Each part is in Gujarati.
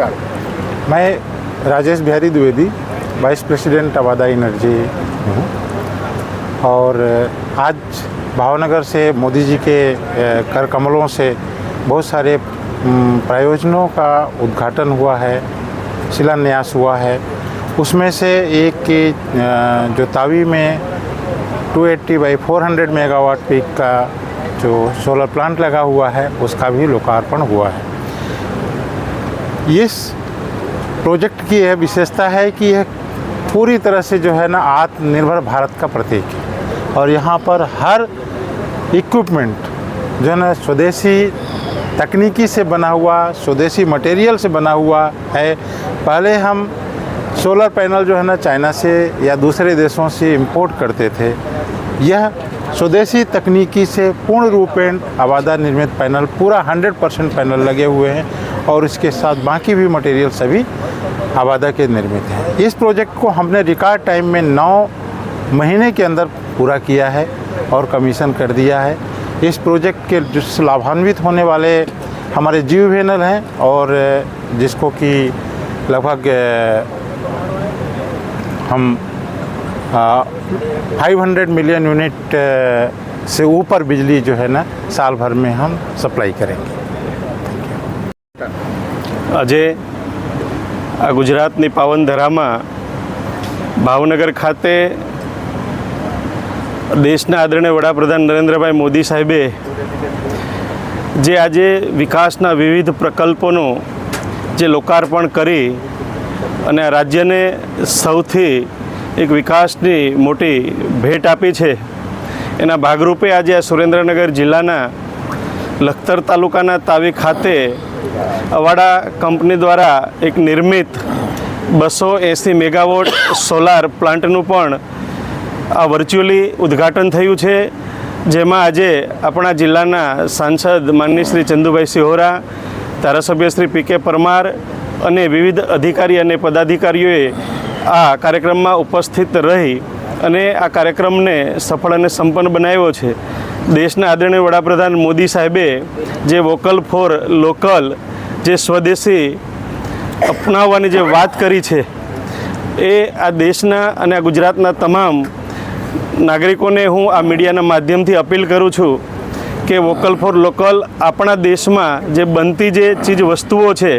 मैं Rajesh Bihari Dwivedi vice president Avaada energy हूँ और आज भावनगर से मोदी जी के कर कमलों से बहुत सारे प्रायोजनों का उद्घाटन हुआ है, शिलान्यास हुआ है। उसमें से एक की जो तावी में 280 बाई 400 मेगावाट पीक का जो सोलर प्लांट लगा हुआ है, उसका भी लोकार्पण हुआ है। इस प्रोजेक्ट की यह विशेषता है कि यह पूरी तरह से जो है ना आत्मनिर्भर भारत का प्रतीक है। और यहाँ पर हर इक्विपमेंट जो है ना स्वदेशी तकनीकी से बना हुआ, स्वदेशी मटेरियल से बना हुआ है। पहले हम सोलर पैनल जो है ना चाइना से या दूसरे देशों से इंपोर्ट करते थे। यह स्वदेशी तकनीकी से पूर्ण रूपेण आबादा निर्मित पैनल पूरा 100 परसेंट पैनल लगे हुए हैं और इसके साथ बाकी भी मटेरियल सभी आबादा के निर्मित हैं। इस प्रोजेक्ट को हमने रिकॉर्ड टाइम में नौ महीने के अंदर पूरा किया है और कमीशन कर दिया है। इस प्रोजेक्ट के जिससे लाभान्वित होने वाले हमारे जीव वेनल हैं और जिसको कि लगभग हम फाइव हंड्रेड मिलियन यूनिट अ, से ऊपर बिजली जो है ना साल भर में हम सप्लाई करेंगे આજે આ ગુજરાતની પાવન ધરામાં ભાવનગર ખાતે દેશના આદરણીય વડાપ્રધાન નરેન્દ્રભાઈ મોદી સાહેબે જે આજે વિકાસના વિવિધ પ્રકલ્પોનું જે લોકાર્પણ કરી અને આ રાજ્યને સૌથી એક વિકાસની મોટી ભેટ આપી છે. એના ભાગરૂપે આજે આ સુરેન્દ્રનગર જિલ્લાના લખતર તાલુકાના તાવી ખાતે અવાડા કંપની દ્વારા એક નિર્મિત બસો એંસી મેગાવોટ સોલાર પ્લાન્ટનું પણ આ વર્ચ્યુઅલી ઉદ્ઘાટન થયું છે. જેમાં આજે આપણા જિલ્લાના સાંસદ માનની શ્રી ચંદુભાઈ સિહોરા, ધારાસભ્ય શ્રી પી કે પરમાર અને વિવિધ અધિકારી અને પદાધિકારીઓએ આ કાર્યક્રમમાં ઉપસ્થિત રહી અને આ કાર્યક્રમને સફળ અને સંપન્ન બનાવ્યો છે. દેશના આદરણીય વડાપ્રધાન મોદી સાહેબે જે વોકલ ફોર લોકલ જે સ્વદેશી અપનાવવાની જે વાત કરી છે, એ આ દેશના અને આ ગુજરાતના તમામ નાગરિકોને હું આ મીડિયાના માધ્યમથી અપીલ કરું છું કે વોકલ ફોર લોકલ આપણા દેશમાં જે બનતી જે ચીજ વસ્તુઓ છે,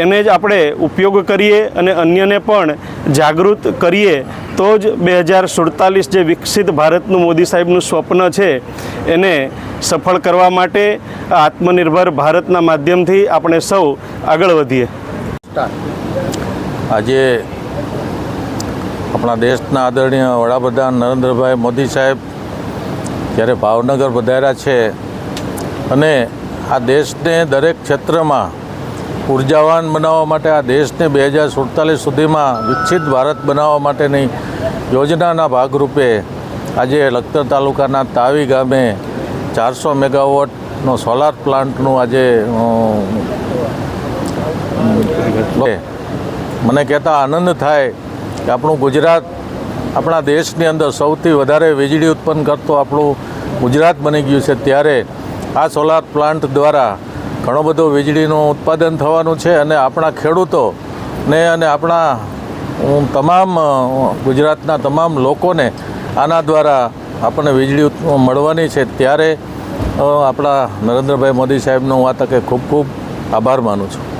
એને જ આપણે ઉપયોગ કરીએ અને અન્યને પણ જાગૃત કરીએ, તો જ બે હજાર સુડતાલીસ જે વિકસિત ભારતનું મોદી સાહેબનું સ્વપ્ન છે, એને સફળ કરવા માટે આત્મનિર્ભર ભારતના માધ્યમથી આપણે સૌ આગળ વધીએ. આજે આપણા દેશના આદરણીય વડાપ્રધાન નરેન્દ્રભાઈ મોદી સાહેબ જ્યારે ભાવનગર વધાર્યા છે અને આ દેશને દરેક ક્ષેત્રમાં ઉર્જાવાન બનાવવા માટે આ દેશને બે હજાર સુડતાલીસ સુધીમાં વિકસિત ભારત બનાવવા માટેની યોજનાના ભાગરૂપે આજે લખતર તાલુકાના તાવી ગામે ચારસો મેગાવોટનો સોલાર પ્લાન્ટનું આજે મને કહેતા આનંદ થાય કે આપણું ગુજરાત આપણા દેશની અંદર સૌથી વધારે વીજળી ઉત્પન્ન કરતો આપણું ગુજરાત બની ગયું છે. ત્યારે આ સોલાર પ્લાન્ટ દ્વારા ઘણો બધો વીજળીનું ઉત્પાદન થવાનું છે અને આપણા ખેડૂતોને અને આપણા તમામ ગુજરાતના તમામ લોકોને આના દ્વારા આપણને વીજળી મળવાની છે. ત્યારે આપણા નરેન્દ્રભાઈ મોદી સાહેબનો હું આ તકે ખૂબ ખૂબ આભાર માનું છું.